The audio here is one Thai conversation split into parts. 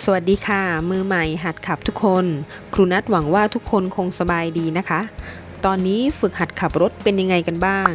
สวัสดีค่ะ มือใหม่หัดขับทุกคน ครูนัทหวังว่าทุกคนคงสบายดีนะคะ ตอนนี้ฝึกหัดขับรถเป็นยังไงกันบ้าง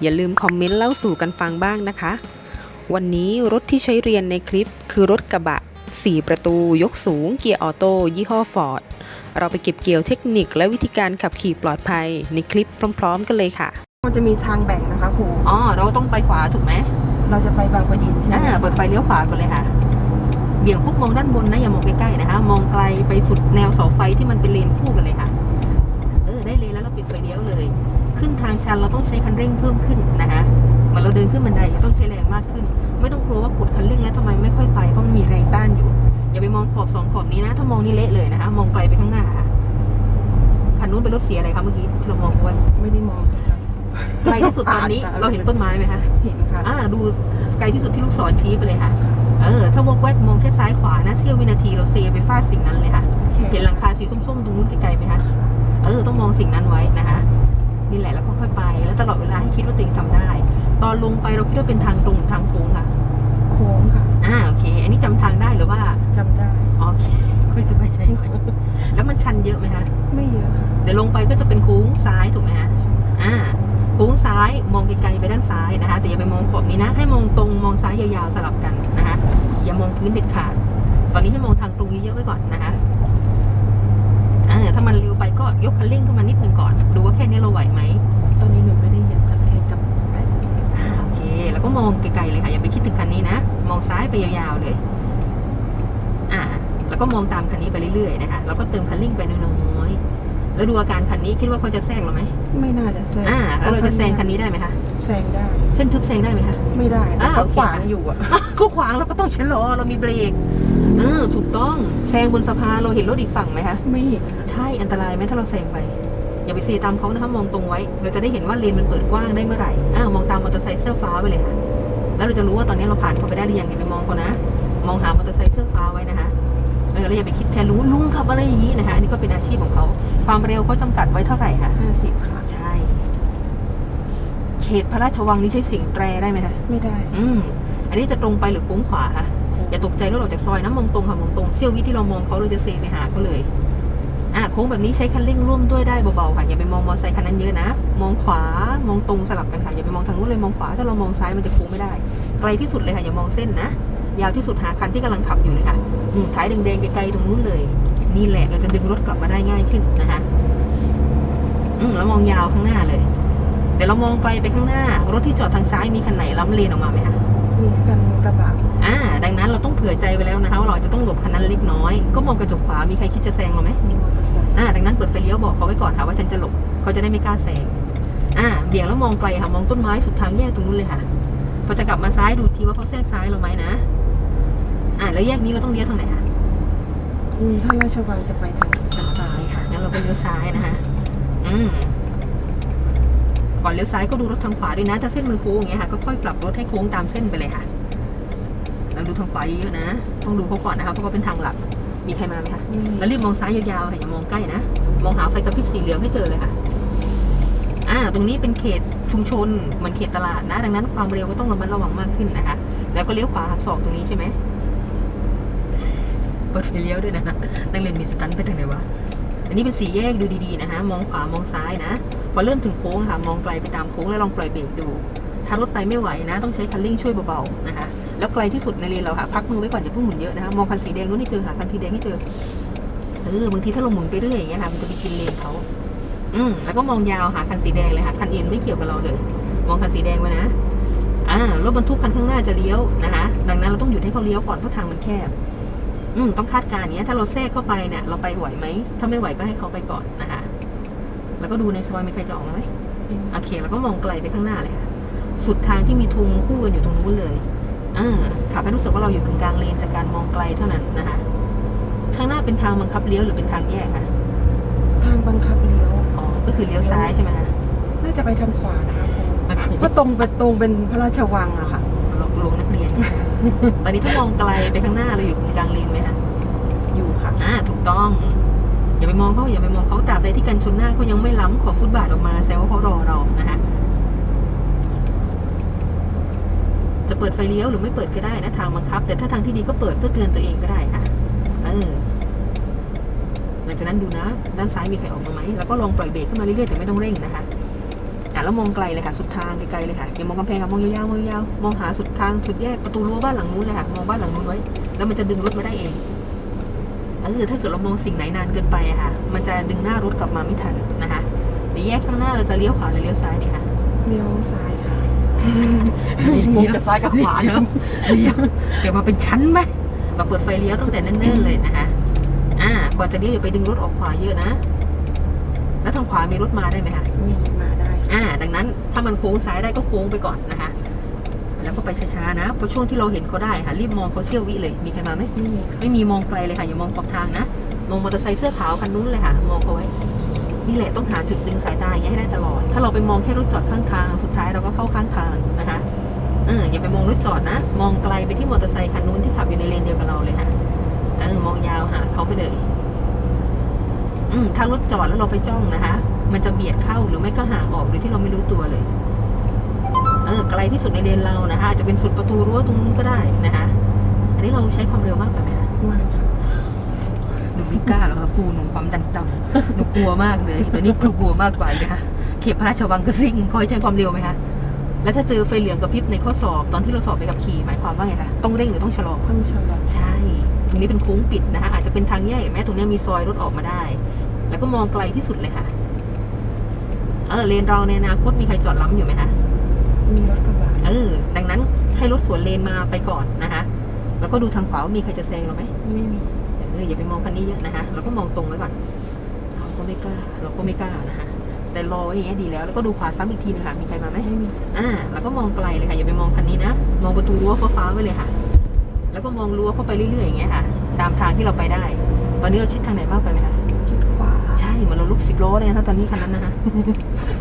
อย่าลืมคอมเมนต์เล่าสู่กันฟังบ้างนะคะ วันนี้รถที่ใช้เรียนในคลิปคือรถกระบะ 4 ประตูยกสูง เกียร์ออโต้ยี่ห้อฟอร์ดเราไปเก็บเกี่ยวเทคนิคและวิธีการขับขี่ปลอดภัยในคลิปพร้อม ๆ กันเลยค่ะ มันจะมีทางแบ่งนะคะครูอ๋อเราต้องไปขวาถูกไหมเราจะไปบางปะอินใช่ไหมอ่าเปิดไฟเลี้ยวขวาก่อนเลยค่ะ เบี่ยงปุ๊บมองด้านบนนะอย่ามองใกล้ๆนะคะ มองไกลไปสุดแนวเสาไฟที่มันเป็นเลนคู่กันเลยค่ะ เออได้เลนแล้วเราปิดไฟเลี้ยวเลย ขึ้นทางชันเราต้องใช้คันเร่งเพิ่มขึ้นนะคะเหมือนเราเดินขึ้นบันไดต้องใช้แรงมากขึ้น ไม่ต้องกลัวว่ากดคันเร่งแล้วทำไมไม่ค่อยไปเพราะมันมีแรงต้านอยู่ อย่าไปมองขอบสองขอบนี้นะ ถ้ามองนี่เละเลยนะคะ มองไกลไปข้างหน้าค่ะคันนู้นเป็นรถเสียอะไรคะเมื่อกี้ที่เรามองไว้ไม่ได้มองค่ะไกลที่สุดตอนนี้เราเห็นต้นไม้ไหมคะเห็นค่ะอ่าดูไกลที่สุดที่ลูกศรชี้ไปเลยค่ะ เออ ถ้าวกแวกมองแค่ซ้ายขวานะเสี้ยววินาทีเราเซไปฟาดสิ่งนั้นเลยค่ะ เห็นหลังคาสีส้มๆตรงนู้นไกลๆไหมคะ เออ ต้องมองสิ่งนั้นไว้นะคะนี่แหละแล้วค่อยๆไป แล้วตลอดเวลาให้คิดว่าตัวเองทำได้ ตอนลงไปเราคิดว่าเป็นทางตรงทางโค้งค่ะ โค้งค่ะอ่าโอเค อันนี้จำทางได้หรือว่าจำได้อ๋อโอเคคุยสบายใจหน่อยแล้วมันชันเยอะไหมคะไม่เยอะค่ะเดี๋ยวลงไปก็จะเป็นโค้งซ้ายถูกไหมฮะอ่าโค้งซ้ายมองไกลๆไปด้านซ้ายนะคะ แต่อย่าไปมองขอบนี้นะ ให้มองตรงมองซ้ายยาวๆสลับกันนะคะ อย่ามองพื้นเด็ดขาด ตอนนี้ให้มองทางตรงเยอะๆไว้ก่อนนะคะอ่าถ้ามันเร็วไปก็ยกคันเร่งขึ้นมานิดหนึ่งก่อน ดูว่าแค่นี้เราไหวไหม ตอนนี้หนูไม่ได้เหยียบคันเร่งกับแปะเองอ่าโอเค แล้วก็มองไกลๆเลยค่ะ อย่าไปคิดถึงคันนี้นะ มองซ้ายไปยาวๆเลย อ่า แล้วก็มองตามคันนี้ไปเรื่อยๆนะคะ แล้วก็เติมคันเร่งไปน้อยๆ แล้วดูอาการคันนี้คิดว่าเขาจะแซงเราไหม ไม่น่าจะแซงอ่าแล้วเราจะแซงคันนี้ได้ไหมคะ แซงได้ เส้นทึบแซงได้ไหมคะ ไม่ได้อ่าแต่เขาโอเค ขวางอยู่อะเขาขวางเราก็ต้องชะลอเรามีเบรกเออถูกต้องแซงบนสะพานเราเห็นรถอีกฝั่งไหมคะไม่เห็นใช่อันตรายไหมถ้าเราแซงไป อย่าไปเซตามเขานะคะมองตรงไว้ เราจะได้เห็นว่าเลนมันเปิดกว้างได้เมื่อไหร่อ่ามองตามมอเตอร์ไซค์เสื้อฟ้าไปเลยค่ะแล้วเราจะรู้ว่าตอนนี้เราผ่านเขาไปได้หรือยังอย่าไปมองเขานะ มองหามอเตอร์ไซค์เสื้อฟ้าไว้นะคะเออแล้วอย่าไปคิดแทนรู้ลุงขับอะไรอย่างนี้นะคะอันนี้ก็เป็นอาชีพของเขาความเร็วเขาจำกัดไว้เท่าไหร่คะ ห้าสิบค่ะ ใช่เข ตพระราชวังนี้ใช้เสียงแตรได้ไหมคะไม่ได้ อืมอันนี้จะตรงไปหรือโค้งขวาคะอย่าตกใจรถออกจากซอยนะมองตรงค่ะมองตรงเสี้ยววิที่เรามองเขาเราจะเซไปหาเขาเลยอะโค้งแบบนี้ใช้คันเร่งร่วมด้วยได้เบาๆค่ะอย่าไปมองมอเตอร์ไซค์คันนั้นเยอะนะมองขวามองตรงสลับกันค่ะอย่าไปมองทางนู้นเลยมองขวาถ้าเรามองซ้ายมันจะโค้งไม่ได้ ไกลที่สุดเลยค่ะอย่ามองเส้นนะยาวที่สุดหาคันที่กำลังขับอยู่เลยค่ะอืมท้ายแดงๆไกลๆตรงนู้นเลย นี่แหละเราจะดึงรถกลับมาได้ง่ายขึ้นนะคะอืมแล้วมองยาวข้างหน้าเลย เดี๋ยวเรามองไกลไปข้างหน้า รถที่จอดทางซ้ายมีคันไหนล้ำเลนออกมาไหมคะมีกันกระบะอ่า ดังนั้นเราต้องเผื่อใจไว้แล้วนะคะว่าเราจะต้องหลบคันนั้นเล็กน้อย ก็มองกระจกขวามีใครคิดจะแซงเราไหมมีมอเตอร์ไซค์อ่าดังนั้นเปิดไฟเลี้ยวบอกเขาไว้ก่อนค่ะว่าฉันจะหลบเขาจะได้ไม่กล้าแซงอ่าเบี่ยงแล้วมองไกลค่ะมองต้นไม้สุดทางแยกตรงนู้นเลยค่ะพอจะกลับมาซ้ายดูทีว่าเขาแทรกซ้ายเราไหมนะอ่าแล้วแยกนี้เราต้องเลี้ยวทางไหนคะมีท่าราชวังจะไปทางทางซ้ายค่ะงั้นเราไปเลี้ยวซ้ายนะคะอืม ก่อนเลี้ยวซ้ายก็ดูรถทางขวาด้วยนะ ถ้าเส้นมันโค้งอย่างเงี้ยค่ะก็ค่อยกลับรถให้โค้งตามเส้นไปเลยค่ะเราดูทางขวาเยอะๆนะ ต้องดูเขาก่อนนะคะเพราะเขาเป็นทางหลัก มีใครมาไหมคะแล้วรีบมองซ้ายยาวๆค่ะอย่ามองใกล้นะ มองหาไฟกระพริบสีเหลืองให้เจอเลยค่ะอ่าตรงนี้เป็นเขตชุมชนเหมือนเขตตลาดนะ ดังนั้นความเร็วก็ต้องระมัดระวังมากขึ้นนะคะ แล้วก็เลี้ยวขวาหักศอกตรงนี้ใช่ไหมเปิดไฟเลี้ยวด้วยนะนักเรียนมีสตันไปทางไหนวะอันนี้เป็นสี่แยกดูดีๆนะคะ มองขวามองซ้ายนะ พอเริ่มถึงโค้งค่ะ มองไกลไปตามโค้งแล้วลองปล่อยเบรกดู ถ้ารถไปไม่ไหวนะ ต้องใช้คันเร่งช่วยเบาๆนะคะ แล้วไกลที่สุดในเลนเราค่ะ พักมือไว้ก่อนอย่าเพิ่งหมุนเยอะนะคะ มองคันสีแดงนู้นให้เจอค่ะคันสีแดงให้เจอ เออ บางทีถ้าเราหมุนไปเรื่อยอย่างเงี้ยค่ะ มันจะไปกินเลนเขา อืม แล้วก็มองยาวหาคันสีแดงเลยค่ะ คันอื่นไม่เกี่ยวกับเราเลย มองคันสีแดงไว้นะ อ่า รถบรรทุกคันข้างหน้าจะเลี้ยวนะคะ ดังนั้นเราต้องหยุดให้เขาเลี้ยวก่อนเพราะทางมันแคบ อืม ต้องคาดการณ์เงี้ย ถ้าเราแทรกเข้าไปเนี่ย เราไปไหวไหมถ้าไม่ไหวก็ให้เขาไปก่อนนะคะ แล้วก็ดูในซอยมีใครจะออกมาไหมโอเค แล้วก็มองไกลไปข้างหน้าเลยค่ะ สุดทางที่มีทุงคู่กันอยู่ตรงนู้นเลยอ่าขับให้รู้สึกว่าเราอยู่ตรงกลางเลนจากการมองไกลเท่านั้นนะคะ ข้างหน้าเป็นทางบังคับเลี้ยวหรือเป็นทางแยกคะทางบังคับเลี้ยว อ๋อ ก็คือเลี้ยวซ้ายใช่ไหมคะ น่าจะไปทางขวานะคะครูโอเคเพราะตรงไปตรงเป็นพระราชวังอะค่ะหลอกลวงนักเรียน ตอนนี้ถ้ามองไกลไปข้างหน้าเราอยู่กลางเลนไหมคะ อยู่ค่ะอ่าถูกต้อง อย่าไปมองเขาอย่าไปมองเขาตราบใดที่กันชนหน้าเขายังไม่ล้ำขอบฟุตบาทออกมาแสดงว่าเขารอเรานะคะจะเปิดไฟเลี้ยวหรือไม่เปิดก็ได้นะทางบังคับ แต่ถ้าทางที่ดีก็เปิดเพื่อเตือนตัวเองก็ได้ค่ะอหลังจากนั้นดูนะ ด้านซ้ายมีใครออกมาไหมแล้วก็ลองปล่อยเบรกขึ้นมาเรื่อยๆแต่ไม่ต้องเร่งนะคะอะแล้วมองไกลเลยค่ะ สุดทางไกลๆเลยค่ะอย่ามองกำแพงค่ะมองยาวๆมองยาวมองหาสุดทางสุดแยกประตูรั้วบ้านหลังนู้นเลยค่ะมองบ้านหลังนู้นไว้แล้วมันจะดึงรถมาได้เอง เออถ้าเกิดเรามองสิ่งไหนนานเกินไปอะค่ะ มันจะดึงหน้ารถกลับมาไม่ทันนะคะเดี๋ยวแยกข้างหน้าเราจะเลี้ยวขวาหรือเลี้ยวซ้ายดีคะเลี้ยวซ้ายค่ะงงกับซ้ายกับขวาเดี๋ยวเดี๋ยวเดี๋ยวมาเป็นชั้นไหมเราเปิดไฟเลี้ยวตั้งแต่เนิ่นๆเลยนะคะอ่าก่อนจะเลี้ยวอย่าไปดึงรถออกขวาเยอะนะ แล้วทางขวามีรถมาได้ไหมคะมีมาได้ อ่า ดังนั้นถ้ามันโค้งซ้ายได้ก็โค้งไปก่อนนะคะ แล้วก็ไปช้าๆนะเพราะช่วงที่เราเห็นเขาได้ค่ะรีบมองเขาเสี้ยววิเลยมีใครมาไหมไม่มีไม่มีมองไกลเลยค่ะอย่ามองขอบทางนะมองมอเตอร์ไซค์เสื้อขาวคันนู้นเลยค่ะ มองเขาไว้นี่แหละต้องหาจุดดึงสายตาอย่างนี้ให้ได้ตลอด ถ้าเราไปมองแค่รถจอดข้างทางสุดท้ายเราก็เข้าข้างทางนะคะเอออย่าไปมองรถจอดนะ มองไกลไปที่มอเตอร์ไซค์คันนู้นที่ขับอยู่ในเลนเดียวกับเราเลยค่ะเออมองยาวหาเขาไปเลยอืมถ้ารถจอดแล้วเราไปจ้องนะคะ มันจะเบียดเข้าหรือไม่ก็ห่างออกโดยที่เราไม่รู้ตัวเลย ไกลที่สุดในเลนเรานะคะอาจจะเป็นสุดประตูรั้วตรงนู้นก็ได้นะคะ อันนี้เราใช้ความเร็วมากไปไหมคะมากค่ะหนูไม่กล้าหรอกค่ะครูหนูความดันต่ำหนูกลัวมากเลยตอนนี้ครูกลัวมากกว่าเลยค่ะเขตพระราชวังกระซิ่งคอยใช้ความเร็วไหมคะแล้วถ้าเจอไฟเหลืองกระพริบในข้อสอบตอนที่เราสอบไปกับขี่หมายความว่าไงคะต้องเร่งหรือต้องชะลอต้องชะลอใช่ ตรงนี้เป็นโค้งปิดนะคะอาจจะเป็นทางแยกเห็นไหมตรงนี้มีซอยรถออกมาได้ แล้วก็มองไกลที่สุดเลยค่ะเออเลนเราในอนาคตมีใครจอดล้ำอยู่ไหมคะ มีรถกระบะเออดังนั้นให้รถสวนเลนมาไปก่อนนะคะ แล้วก็ดูทางขวาว่ามีใครจะแซงเราไหมไม่มีเอออย่าไปมองคันนี้เยอะนะคะเราก็มองตรงไว้ก่อนเขาก็ไม่กล้า เราก็ไม่กล้านะคะแต่รอไว้อย่างเงี้ยดีแล้วแล้วก็ดูขวาซ้ำอีกทีนึงค่ะมีใครมาไหมไม่มีอ่าแล้วก็มองไกลเลยค่ะอย่าไปมองคันนี้นะมองประตูรั้วฟ้าๆไว้เลยค่ะ แล้วก็มองรั้วเข้าไปเรื่อยๆอย่างเงี้ยค่ะ ตามทางที่เราไปได้ ตอนนี้เราชิดทางไหนมากไปไหมคะชิดขวาใช่เหมือนเราลุกสิบล้อเลยนะตอนนี้คันนั้นนะคะ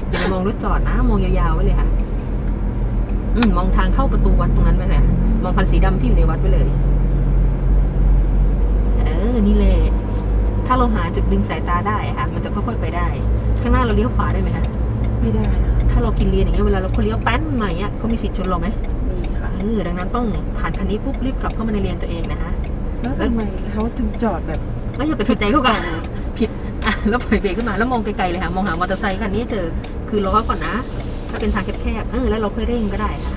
อย่าไปมองรถจอดนะ มองยาวๆไว้เลยค่ะ อืมมองทางเข้าประตูวัดตรงนั้นไว้เลยค่ะมองคันสีดำที่อยู่ในวัดไว้เลย เออ นี่แหละ ถ้าเราหาจุดดึงสายตาได้อะค่ะ มันจะค่อยๆไปได้ ข้างหน้าเราเลี้ยวขวาได้ไหมคะ ไม่ได้นะถ้าเรากินเลนอย่างเงี้ย เวลาเราเขาเลี้ยวแป้นมาอย่างเงี้ยเขามีสิทธิ์ชนเราไหมมีค่ะ เออ ดังนั้นต้องผ่านคันนี้ปุ๊บรีบกลับเข้ามาในเลนตัวเองนะคะแล้วทำไมเขาถึงจอดแบบไม่อย่าไปสนใจเขาก่อนผิด อะ แล้วปล่อยเบรกขึ้นมาแล้วมองไกลๆเลยค่ะ มองหามอเตอร์ไซค์คันนี้เจอ คือล้อก่อนนะ ถ้าเป็นทางแคบๆเออแล้วเราค่อยเร่งก็ได้ค่ะ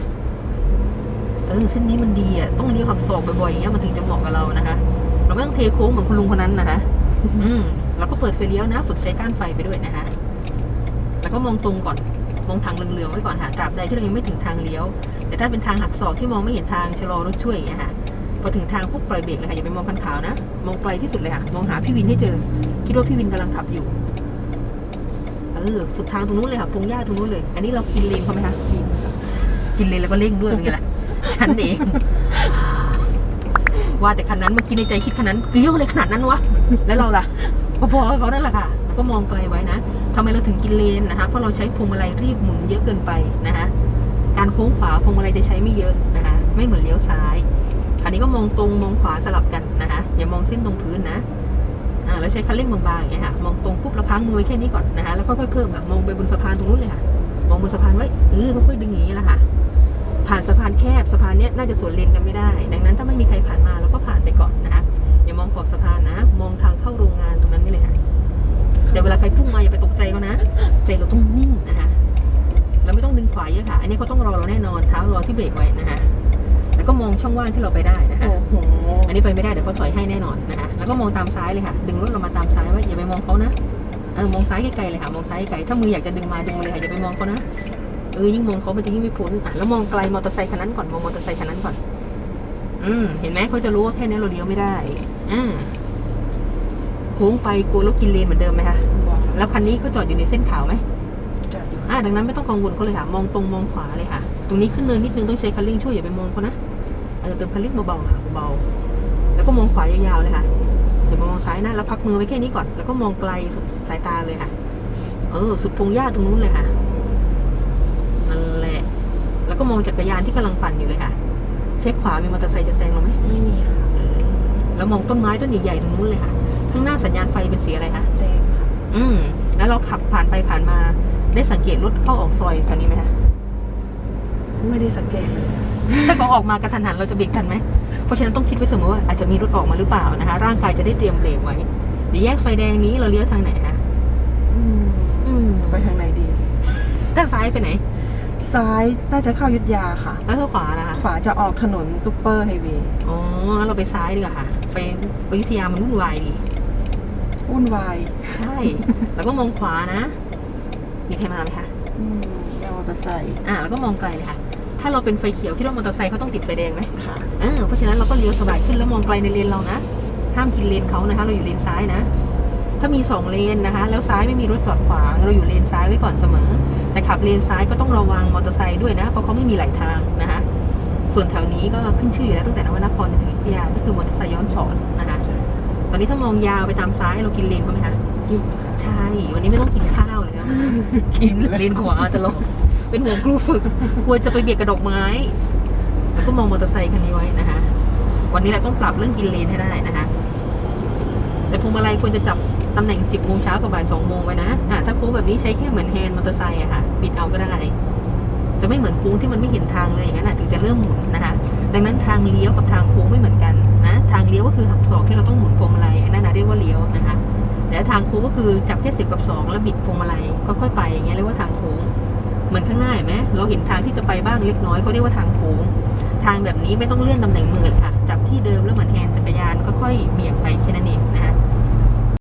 เออเส้นนี้มันดีอะต้องเลี้ยวหักศอกบ่อยๆอย่างเงี้ยมันถึงจะเหมาะกับเรานะคะ เราไม่ต้องเทโค้งเหมือนคุณลุงคนนั้นนะคะอืมแล้วก็เปิดไฟเลี้ยวนะ ฝึกใช้ก้านไฟไปด้วยนะคะ แล้วก็มองตรงก่อนมองทางเหลืองๆไว้ก่อนค่ะตราบใดที่เรายังไม่ถึงทางเลี้ยว แต่ถ้าเป็นทางหักศอกที่มองไม่เห็นทางชะลอรถช่วยอย่างเงี้ยค่ะพอถึงทางปุ๊บปล่อยเบรกเลยค่ะอย่าไปมองคันขาวนะ มองไกลที่สุดเลยค่ะ มองหาพี่วินให้เจอ คิดว่าพี่วินกำลังขับอยู่ เออสุดทางตรงนู้นเลยค่ะพงหญ้าตรงนู้นเลย อันนี้เรากินเลนเขาไหมคะกินค่ะกินเลนแล้วก็เร่งด้วยเป็นไงล่ะฉันเองว่าแต่คันนั้นเมื่อกี้ในใจคิดคันนั้นเลี้ยวอะไรขนาดนั้นวะแล้วเราล่ะพอๆกับเขานั่นแหละค่ะแล้วก็มองไกลไว้นะทำไมเราถึงกินเลนนะคะเพราะเราใช้พวงมาลัยรีบหมุนเยอะเกินไปนะคะการโค้งขวาพวงมาลัยจะใช้ไม่เยอะนะคะไม่เหมือนเลี้ยวซ้ายคราวนี้ก็มองตรงมองขวาสลับกันนะคะอย่ามองเส้นตรงพื้นนะ อ่าแล้วใช้คันเร่งบางๆอย่างเงี้ยค่ะมองตรงปุ๊บแล้วค้างมือไว้แค่นี้ก่อนนะคะแล้วค่อยๆเพิ่มค่ะมองไปบนสะพานตรงนู้นเลยค่ะมองบนสะพานไว้เออค่อยๆดึงอย่างนี้แหละค่ะผ่านสะพานแคบสะพานเนี้ยน่าจะสวนเลนกันไม่ได้ ดังนั้นถ้าไม่มีใครผ่านมาเราก็ผ่านไปก่อนนะคะอย่ามองขอบสะพานนะ มองทางเข้าโรงงานตรงนั้นนี่เลยค่ะเดี๋ยวเวลาใครพุ่งมาอย่าไปตกใจเขานะ ใจเราต้องนิ่งนะคะเราไม่ต้องดึงขวาเยอะค่ะ อันนี้เขาต้องรอเราแน่นอนเท้ารอที่เบรกไว้นะคะ แล้วก็มองช่องว่างที่เราไปได้นะคะโอ้โหอันนี้ไปไม่ได้เดี๋ยวเขาถอยให้แน่นอนนะคะแล้วก็มองตามซ้ายเลยค่ะ ดึงรถเรามาตามซ้ายไว้อย่าไปมองเขานะเออมองซ้ายไกลๆเลยค่ะมองซ้ายไกลถ้ามืออยากจะดึงมาดึงมาเลยค่ะอย่าไปมองเขานะเออยิ่งมองเขามันจะยิ่งไม่พ้นอะแล้วมองไกลมอเตอร์ไซค์คันนั้นก่อนมองมอเตอร์ไซค์คันนั้นก่อน อืมเห็นไหมเขาจะรู้ว่าแค่นี้เราเลี้ยวไม่ได้อ่าโค้งไปกลัวรถกินเลนเหมือนเดิมไหมคะบอกแล้วคันนี้ก็จอดอยู่ในเส้นขาวไหมจอดอยู่อ่าดังนั้นไม่ต้องกังวลเขาเลยค่ะ มองตรงมองขวาเลยค่ะ ตรงนี้ขึ้นเนินนิดนึงต้องใช้คันเร่งช่วยอย่าไปมองเขานะเออเติมคันเร่งเบาๆค่ะเบาๆแล้วก็มองขวายาวๆเลยค่ะอย่ามามองซ้ายนะแล้วพักมือไว้แค่นี้ก่อนแล้วก็มองไกลสุดสายตาเลยค่ะ เออ สุดพงหญ้าตรงนู้นเลยค่ะนั่นแหละ แล้วก็มองจักรยานที่กำลังปั่นอยู่เลยค่ะ เช็คขวามีมอเตอร์ไซค์จะแซงเราไหมไม่มีค่ะเออแล้วมองต้นไม้ต้นใหญ่ๆตรงนู้นเลยค่ะข้างหน้าสัญญาณไฟเป็นสีอะไรคะแดงค่ะอืมแล้วเราขับผ่านไปผ่านมาได้สังเกตรถเข้าออกซอยทางนี้ไหมคะ ไม่ได้สังเกตเลยถ้าเขาออกมากระทันหันเราจะเบรกทันไหม เพราะฉะนั้นต้องคิดไว้เสมอว่าอาจจะมีรถออกมาหรือเปล่านะคะ ร่างกายจะได้เตรียมเบรกไว้เดี๋ยวแยกไฟแดงนี้เราเลี้ยวทางไหนคะอืมอืมไปทางไหนดีด้านซ้ายไปไหน ซ้ายน่าจะเข้ายุทธยาค่ะ แล้วถ้าขวาล่ะคะขวาจะออกถนนซุปเปอร์ไฮเวย์อ๋องั้นเราไปซ้ายดีกว่าค่ะ ไปอยุธยามันวุ่นวายดีวุ่นวาย ใช่ แล้วก็มองขวานะ มีใครมาไหมคะอืมยามอเตอร์ไซค์อ่าแล้วก็มองไกลเลยค่ะ ถ้าเราเป็นไฟเขียวคิดว่ามอเตอร์ไซค์เขาต้องติดไฟแดงไหมค่ะเออเพราะฉะนั้นเราก็เลี้ยวสบายขึ้นแล้วมองไกลในเลนเรานะ ห้ามกินเลนเขานะคะ เราอยู่เลนซ้ายนะ ถ้ามีสองเลนนะคะ แล้วซ้ายไม่มีรถจอดขวางเราอยู่เลนซ้ายไว้ก่อนเสมอ แต่ขับเลนซ้ายก็ต้องระวังมอเตอร์ไซค์ด้วยนะเพราะเขาไม่มีไหลทางนะคะ ส่วนแถวนี้ก็ขึ้นชื่ออยู่แล้วตั้งแต่นวนครจนถึงอยุธยาก็คือมอเตอร์ไซค์ย้อนสอนนะคะตอนนี้ถ้ามองยาวไปตามซ้ายเรากินเลนเขาไหมคะกินค่ะใช่วันนี้ไม่ต้องกินข้าวเลยนะกินเลนขวาจะลง เป็นห่วงครูฝึก กลัวจะไปเบียดกระดกไม้ แล้วก็มองมอเตอร์ไซค์คันนี้ไว้นะคะ วันนี้เราต้องปรับเรื่องกินเลนให้ได้นะคะ แต่พวงมาลัยควรจะจับตำแหน่ง 10โมงเช้ากับบ่าย2โมงไว้นะอะถ้าโค้งแบบนี้ใช้แค่เหมือนแฮนด์มอเตอร์ไซค์อะค่ะ ปิดเอาก็ได้ จะไม่เหมือนโค้งที่มันไม่เห็นทางเลยอย่างนั้นอะถึงจะเริ่มหมุนนะคะ ดังนั้นทางเลี้ยวกับทางโค้งไม่เหมือนกันนะ ทางเลี้ยวก็คือหักศอกที่เราต้องหมุนพวงมาลัยอันนั้นนะเรียกว่าเลี้ยวนะคะ แต่ทางโค้งก็คือจับแค่สิบกับสองแล้วบิดพวงมาลัยค่อยไปอย่างเงี้ยเรียกว่าทางโค้ง มือนข้างหน้าเห็นไหมเราเห็นทางที่จะไปบ้างเล็กน้อยก็เรียกว่าทางโค้งทางแบบนี้ไม่ต้องเลื่อนตำแหน่งมือค่ะ จับที่เดิมแล้วเหมือนแฮนจักรยานก็ค่อยเบี่ยงไปแค่นั้นเองนะคะ